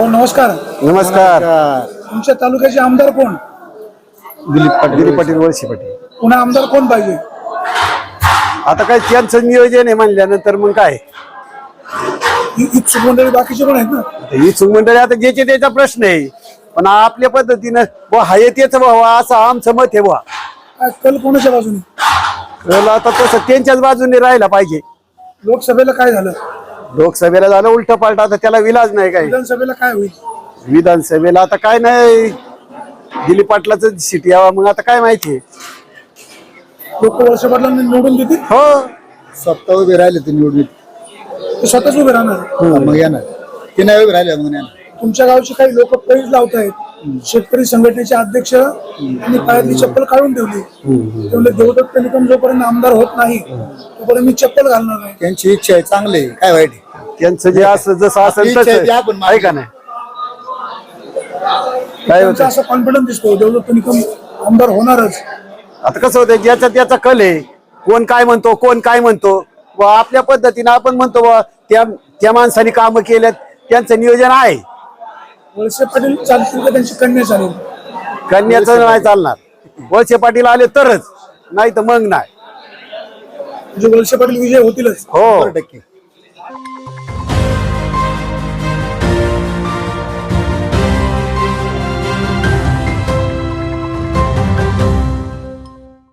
भाऊ नमस्कार. नमस्कार. तुमच्या तालुक्याचे आमदार कोण? दिलीप पाटील. दिलीप पाटील वळशी पाटील. पुन्हा आमदार कोण पाहिजे? आता काय त्यांचं नियोजन आहे म्हणल्यानंतर मग काय? इ- इच्छुक मंडळी बाकीचे पण आहेत ना? आता ही चूक मंडळी आता ज्याचे त्याचा प्रश्न आहे. पण आपल्या पद्धतीनं बुवा हाय तेच व्हावा असं आमचं मत आहे बुवा. कल कोणाच्या बाजूने? तर आता तसं त्यांच्याच बाजूने राहायला पाहिजे. लोकसभेला काय झालं? लोकसभेला झालं उलट पालट आता त्याला विलाज नाही काय विधानसभेला काय होईल? विधानसभेला आता काय नाही. दिलीप पाटलाच सीट यावा मग आता काय माहिती. लोक वर्ष पाटलांना निवडून देतील? हो. स्वतः उभे राहिले ते निवडणूक ते स्वतःच उभे राहणार. मग येणार. ते नाही उभे राहिले मग येणार. तुमच्या गावचे काही लोक पैज लावत आहेत. शेतकरी संघटनेचे अध्यक्ष आणि पायातली चप्पल काढून ठेवली. त्यामुळे देवदत्त निकम जोपर्यंत आमदार होत नाही तोपर्यंत मी चप्पल घालणार नाही. त्यांची इच्छा आहे चांगली आहे. काय वाईट आहे? त्यांचं जे असं जसं असेल तसं आपण आहे का नाही? काय होतं असा कॉन्फिडन्स दिसतो देवदत्त निकम आमदार होणारच. आता कसं होतं ज्याचा त्याचा कल आहे कोण काय म्हणतो कोण काय म्हणतो व आपल्या पद्धतीनं आपण म्हणतो बुवा, त्या त्या माणसाने कामं केल्यात त्यांचं नियोजन आहे. वळसे पाटील चालतील का त्यांची कन्या चालेल? कन्याचं नाही चालणार. वळसे पाटील आले तरच नाही तर मग नाही. म्हणजे वळसे पाटील विजय होतीलच. हो. टक्के.